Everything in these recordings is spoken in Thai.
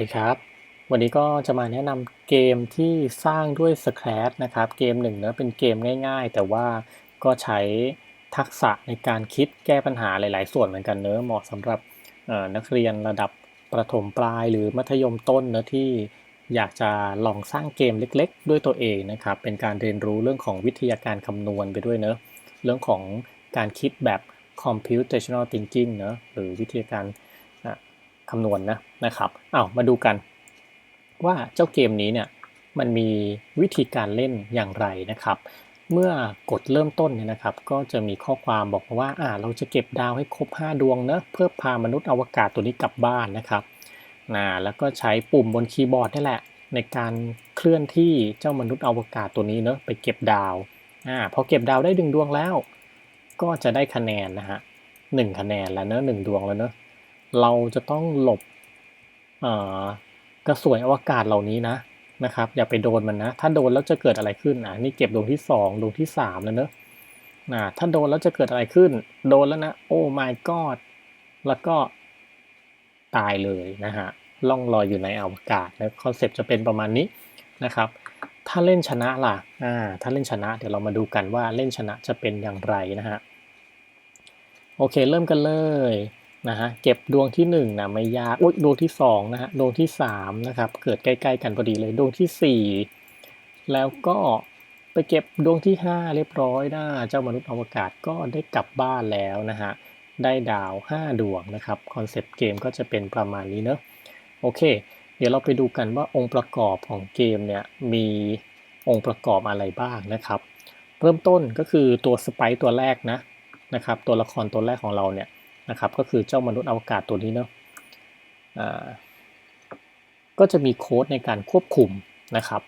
สวัสดีครับ วันนี้ก็จะมาแนะนำเกมที่สร้างด้วย Scratch นะครับ เกมหนึ่งเนะเป็นเกมง่าย ๆ แต่ว่าก็ใช้ทักษะในการคิดแก้ปัญหาหลาย ๆ ส่วนเหมือนกันเนอะเหมาะสำหรับนักเรียนระดับประถมปลายหรือมัธยมต้นเนอะที่อยากจะลองสร้างเกมเล็ก ๆ ด้วยตัวเองนะครับ เป็นการเรียนรู้เรื่องของวิทยาการคำนวณไปด้วยเนอะเรื่องของการคิดแบบ computational thinking เนอะหรือวิทยาการ คำนวณนะนะครับเอ้ามาดูกัน ว่าเจ้าเกมนี้เนี่ยมันมีวิธีการเล่นอย่างไรนะครับ เมื่อกดเริ่มต้นเนี่ยนะครับ ก็จะมีข้อความบอกว่าอ่า เราจะเก็บดาวให้ครบ 5 ดวงนะเพื่อพามนุษย์อวกาศตัวนี้กลับบ้านนะครับนะแล้วก็ใช้ปุ่มบนคีย์บอร์ดนี่แหละ ในการเคลื่อนที่เจ้ามนุษย์อวกาศตัวนี้เนอะไปเก็บดาวอ่าพอเก็บดาวได้ดึงดวงแล้ว ก็จะได้คะแนนนะฮะหนึ่งคะแนนแล้วเนอะหนึ่งดวงแล้วเนอะ เราจะต้องหลบกระสวยอวกาศเหล่านี้นะนะครับ อย่าไปโดนมันนะ ถ้าโดนแล้วจะเกิดอะไรขึ้นอะนี่เก็บดวงที่สองดวงที่สามแล้วเนอะนะถ้าโดนแล้วจะเกิดอะไรขึ้น โดนแล้วนะ โอ้ my god แล้วก็ตายเลยนะฮะล่องลอยอยู่ในอวกาศนะคอนเซปต์จะเป็นประมาณนี้นะครับ ถ้าเล่นชนะล่ะอ่าถ้าเล่นชนะเดี๋ยวเรามาดูกันว่าเล่นชนะจะเป็นอย่างไรนะฮะโอเคเริ่มกันเลย นะฮะเก็บดวงที่1นึ่งนะไม่ยากอุ้ยดวงที่2นะฮะดวงที่3นะครับเกิดใกล้ๆกันพอดีเลยดวงที่ 4 แล้วก็ไปเก็บดวงที่ 5 เรียบร้อยนะเจ้ามนุษย์อวกาศก็ได้กลับบ้านแล้วนะฮะได้ดาว 5 ดวงนะครับคอนเซปต์เกมก็จะเป็นประมาณนี้เนอะโอเค เดี๋ยวเราไปดูกันว่าองค์ประกอบของเกมเนี่ยมีองค์ประกอบอะไรบ้างนะครับ เริ่มต้นก็คือตัวสไปตัวแรกนะนะครับตัวละครตัวแรกของเราเนี่ย นะครับ ก็คือเจ้ามนุษย์อวกาศตัวนี้เนาะก็จะมีโค้ดในการควบคุมนะครับ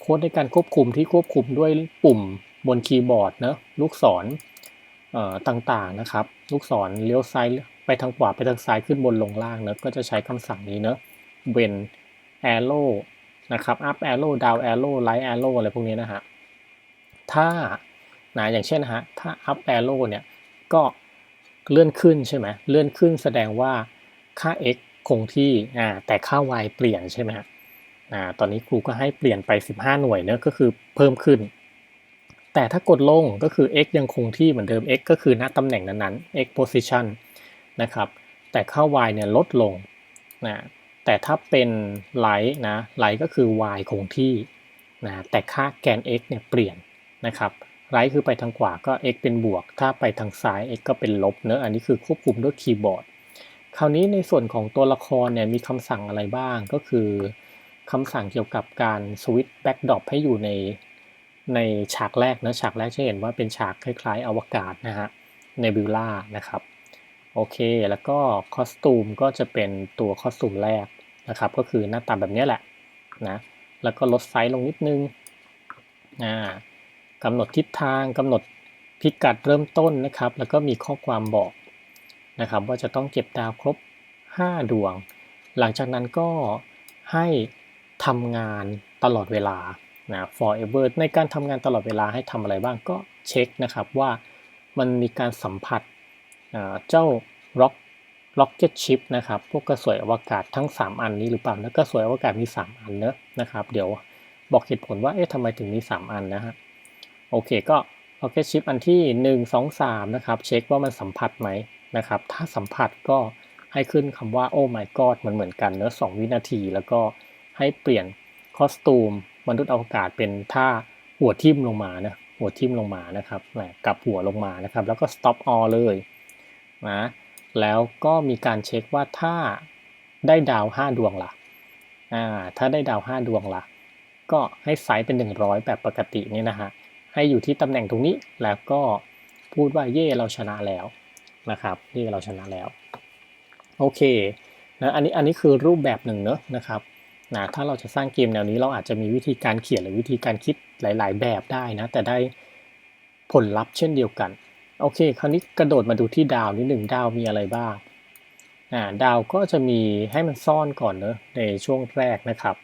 โค้ดในการควบคุมที่ควบคุมด้วยปุ่มบนคีย์บอร์ดเนะลูกศรต่างๆนะครับ ลูกศรเลี้ยวซ้ายไปทางขวาไปทางซ้ายขึ้นบนลงล่างเนะก็จะใช้คำสั่งนี้เนะเวน arrow นะครับ up arrow down arrow right arrow อะไรพวกนี้นะฮะถ้านะอย่างเช่นฮะถ้า up arrow เนี่ยก็ เลื่อนขึ้นใช่ไหมเลื่อนขึ้นแสดงว่าค่า x คงที่อ่าแต่ค่า y เปลี่ยนใช่ไหมอ่าตอนนี้ครูก็ให้เปลี่ยนไป 15 หน่วยเนะก็คือเพิ่มขึ้น แต่ถ้ากดลงก็คือ x ยังคงที่เหมือนเดิม x ก็คือณตำแหน่งนั้นๆ x position นะครับแต่ค่า y เนี่ยลดลงนะแต่ถ้าเป็นไลท์นะไลท์ก็คือ y คงที่นะแต่ค่าแกน x เนี่ยเปลี่ยนนะครับ ไรคือไปทางขวาก็ x เป็นบวก ถ้าไปทางซ้าย x ก็เป็นลบเนอะอันนี้คือควบคุมด้วยคีย์บอร์ด คราวนี้ในส่วนของตัวละครเนี่ยมีคำสั่งอะไรบ้างก็คือคำสั่งเกี่ยวกับการสวิตช์แบ็กดรอปให้อยู่ในในฉากแรกนะฉากแรกจะเห็นว่าเป็นฉากคล้ายๆ อวกาศนะฮะเนบิวล่านะครับโอเค แล้วก็คอสตูมก็จะเป็นตัวคอสตูมแรกนะครับก็คือหน้าตาแบบนี้แหละนะแล้วก็ลดไซส์ลงนิดนึงอ่า กำหนดทิศทางกำหนดพิกัดเริ่มต้นนะครับ แล้วก็มีข้อความบอกนะครับ ว่าจะต้องเก็บดาวครบ 5 ดวง หลังจากนั้นก็ให้ทำงานตลอดเวลานะ forever ในการทำงานตลอดเวลาให้ทำอะไรบ้างก็เช็คนะครับว่ามันมีการสัมผัสเจ้า rock rocket ship นะครับพวกกระสวยอวกาศทั้ง 3 อันนี้หรือเปล่านะกระสวยอวกาศมี 3 อันเนอะนะครับ เดี๋ยวบอกเหตุผลว่าเอ๊ะทำไมถึงมี 3 อันนะฮะ โอเคก็ Pocket Chip อันที่ 1 2 3 นะครับ เช็คว่ามันสัมผัสไหมนะครับ ถ้าสัมผัสก็ให้ขึ้นคำว่าโอ้ my god มันเหมือนกันเนื้อะสวินาที แล้วก็ให้เปลี่ยนคอสตูมมนุษย์อวกาศเป็นท่าหัวทิ่มลงมานะหัวทิ่มลงมานะครับกับหัวลงมานะครับ แล้วก็ stop all เลยนะแล้วก็มีการเช็คว่าถ้าได้ดาว 5 ดวงละ่ะถ้าได้ดาว 5 ดวงละ่ะ ก็ให้ไซส์เป็น 100 แบบปกตินี่นะฮะ ให้อยู่ที่ตำแหน่งตรงนี้ แล้วก็พูดว่าเย่เราชนะแล้วนะครับเย่เราชนะแล้ว โอเคนะอันนี้อันนี้คือรูปแบบหนึ่งเนอะนะครับนะถ้าเราจะสร้างเกมแนวนี้เราอาจจะมีวิธีการเขียนหรือวิธีการคิดหลาย ๆ แบบได้นะ แต่ได้ผลลัพธ์เช่นเดียวกัน โอเค คราวนี้กระโดดมาดูที่ดาวนิดหนึ่งดาวมีอะไรบ้างอ่าดาวก็จะมีให้มันซ่อนก่อนเนอะในช่วงแรกนะครับ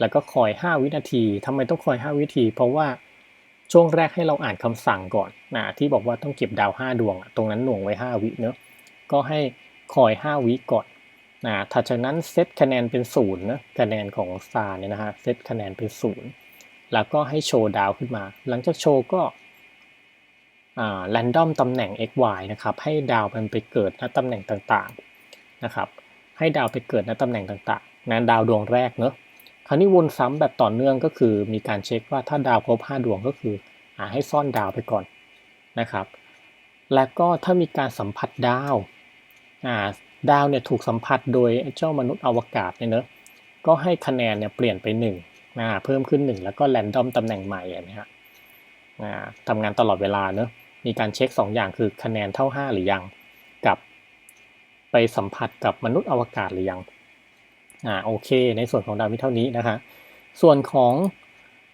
แล้วก็คอย 5 วินาทีทำไมต้องคอย 5 วินาที เพราะว่า ช่วงแรกให้เราอ่านคำสั่งก่อนนะที่บอกว่าต้องเก็บดาว 5 ดวง ตรงนั้นหน่วงไว้ 5 วิเนาะก็ให้คอย 5 วิก่อนนะถัดจากนั้นเซตคะแนนเป็นศูนย์นะคะแนนของซาเนี่ยนะฮะเซตคะแนนเป็นศูนย์แล้วก็ให้โชว์ดาวขึ้นมา หลังจากโชว์ก็อ่าแรนดอมตำแหน่ง x y นะครับให้ดาวมันไปเกิดณตำแหน่งต่างๆนะครับให้ดาวไปเกิดณตำแหน่งต่างๆนั้นดาวดวงแรกเนอะ คราวนี้วนซ้ำแบบต่อเนื่องก็คือ มีการเช็คว่าถ้าดาวครบ5ดวงก็คืออให้ซ่อนดาวไปก่อนนะครับ แล้วก็ถ้ามีการสัมผัสดาวาดาวเนี่ยถูกสัมผัสโดยเจ้ามนุษย์อวกาศเนี่ยเนอะก็ให้คะแนนเนี่ยเปลี่ยนไป1นะเพิ่มขึ้น 1 แล้วก็แรนดอมตำแหน่งใหม่นะฮะทำงานตลอดเวลาเนอะมีการเช็ค 2 อย่างคือคะแนนเท่า 5 หรือยัง กับไปสัมผัสกับมนุษย์อวกาศหรือยัง อ่าโอเค ในส่วนของดาวมีเท่านี้นะคะ ส่วนของ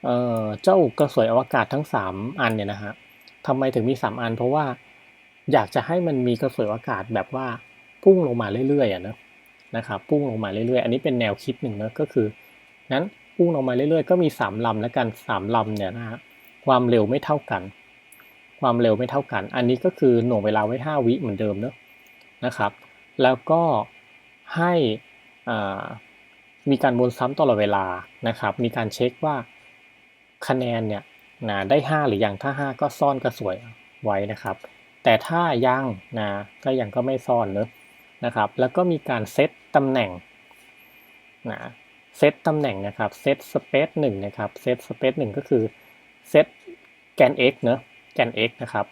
เอ่อเจ้ากระสวยอวกาศทั้ง 3 อันเนี่ยนะฮะทำไมถึงมี 3 อัน เพราะว่าอยากจะให้มันมีกระสวยอวกาศแบบว่าพุ่งลงมาเรื่อยๆอะนะนะครับพุ่งลงมาเรื่อยๆ อันนี้เป็นแนวคิดหนึ่งนะก็คือนั้นพุ่งลงมาเรื่อยๆ ก็มี 3ลำแล้วกัน3ลำเนี่ยนะฮะความเร็วไม่เท่ากัน ความเร็วไม่เท่ากัน อันนี้ก็คือหน่วงเวลาไว้ 5 วิเหมือนเดิมเนอะนะครับ แล้วก็ให้ มีการวนซ้ำตลอดเวลานะครับ มีการเช็คว่าคะแนนเนี่ยนะได้ 5 หรือยังถ้า 5 ก็ซ่อนกระสวยไว้นะครับ แต่ถ้ายังนะก็ยังก็ไม่ซ่อนเนอะนะครับ แล้วก็มีการเซตตำแหน่งนะเซตตำแหน่งนะครับเซตสเปซหนึ่งนะครับเซตสเปซหนึ่งก็คือเซตแกน x เนอะแกน x นะครับ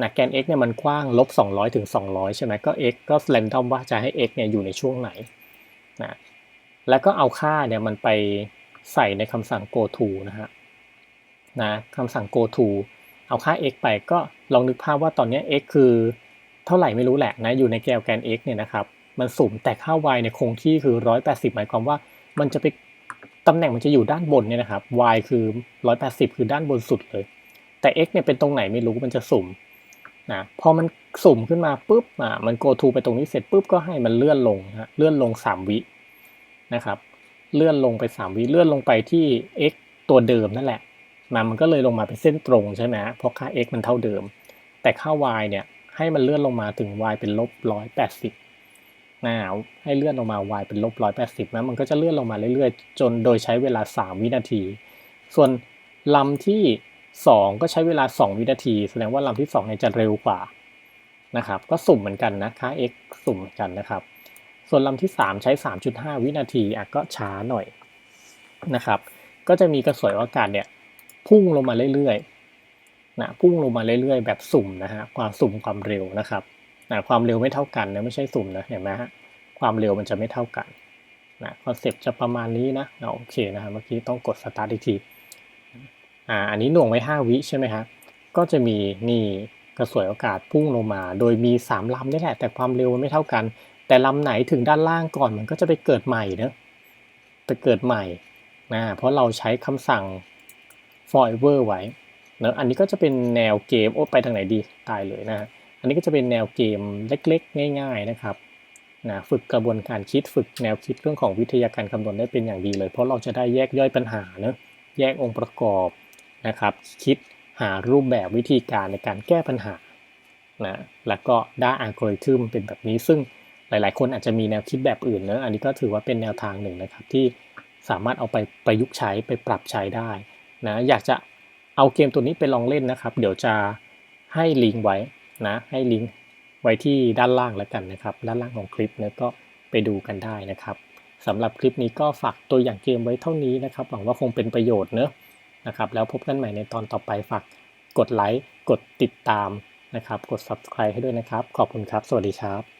นะแกน x เนี่ยมันกว้างลบ200ถึง200 ใช่ไหมก็ x ก็แรนดอมว่าจะให้ x เนี่ยอยู่ในช่วงไหน นะแล้วก็เอาค่าเนี่ยมันไปใส่ในคำสั่ง go to นะฮะนะคำสั่ง go to เอาค่า x ไปก็ลองนึกภาพว่าตอนนี้ x คือเท่าไหร่ไม่รู้แหละนะอยู่ในแกวแกน x เนี่ยนะครับมันสุ่มแต่ค่า y เนี่ยคงที่คือ 180 หมายความว่ามันจะไปตำแหน่งมันจะอยู่ด้านบนเนี่ยนะครับ y คือ 180 คือด้านบนสุดเลย แต่ x เนี่ยเป็นตรงไหนไม่รู้มันจะสุ่ม นะพอมันสุ่มขึ้นมาปุ๊บอ่ามัน go to ไปตรงนี้เสร็จปุ๊บก็ให้มันเลื่อนลงนะเลื่อนลง 3 วินะครับ เลื่อนลงไป 3 วิเลื่อนลงไปที่ x ตัวเดิมนั่นแหละมามันก็เลยลงมาเป็นเส้นตรงใช่ไหมเพราะค่า x มันเท่าเดิม แต่ค่า y เนี่ยให้มันเลื่อนลงมาถึง y เป็นลบ180นะให้เลื่อนลงมา y เป็นลบ180นะมันก็จะเลื่อนลงมาเรื่อยๆ จนโดยใช้เวลา 3 วินาที ส่วนลำที่ 2 ก็ใช้เวลา 2 วินาที แสดงว่าลำที่2เนี่ยจะเร็วกว่านะครับก็สุ่มเหมือนกันนะค่า x สุ่มเหมือนกันนะครับ ส่วนลำที่ 3 ใช้ 3.5 วินาทีอะก็ช้าหน่อยนะครับ ก็จะมีกระสวยอากาศเนี่ยพุ่งลงมาเรื่อยๆนะพุ่งลงมาเรื่อยๆ แบบสุ่มนะฮะความสุ่มความเร็วนะครับนะความเร็วไม่เท่ากันนะไม่ใช่สุ่มนะเห็นไหมฮะความเร็วมันจะไม่เท่ากันนะคอนเซปต์จะประมาณนี้นะโอเคนะเมื่อกี้ต้องกดสตาร์ทอีกที อ่าอันนี้หน่วงไว้ 5 วิใช่ไหมฮะก็จะมีนี่กระสวยโอกาสพุ่งลงมา โดยมี 3ลำนี่แหละ แต่ความเร็วมันไม่เท่ากัน แต่ลำไหนถึงด้านล่างก่อนมันก็จะไปเกิดใหม่เนะไปเกิดใหม่นะเพราะเราใช้คำสั่ง forever ไว้เนะอันนี้ก็จะเป็นแนวเกมโอ้ไปทางไหนดีตายเลยนะฮะอันนี้ก็จะเป็นแนวเกมเล็กๆ ง่าย ๆนะครับนะฝึกกระบวนการคิดฝึกแนวคิดเรื่องของวิทยาการคำนวณได้เป็นอย่างดีเลย เพราะเราจะได้แยกย่อยปัญหาเนะแยกองค์ประกอบ นะครับ คิดหารูปแบบวิธีการในการแก้ปัญหานะแล้วก็ได้อัลกอริทึมเป็นแบบนี้ ซึ่งหลาย ๆ คนอาจจะมีแนวคิดแบบอื่นเนะอันนี้ก็ถือว่าเป็นแนวทางหนึ่งนะครับ ที่สามารถเอาไปประยุกต์ใช้ไปปรับใช้ได้นะอยากจะเอาเกมตัวนี้ไปลองเล่นนะครับ เดี๋ยวจะให้ลิงก์ไว้นะให้ลิงก์ไว้ที่ด้านล่างแล้วกันนะครับ ด้านล่างของคลิปนะก็ไปดูกันได้นะครับสำหรับคลิปนี้ก็ฝากตัวอย่างเกมไว้เท่านี้นะครับ หวังว่าคงเป็นประโยชน์เนอะ นะครับ แล้วพบกันใหม่ในตอนต่อไปฝากกดไลค์ กดติดตามนะครับ กด subscribe ให้ด้วยนะครับ ขอบคุณครับ สวัสดีครับ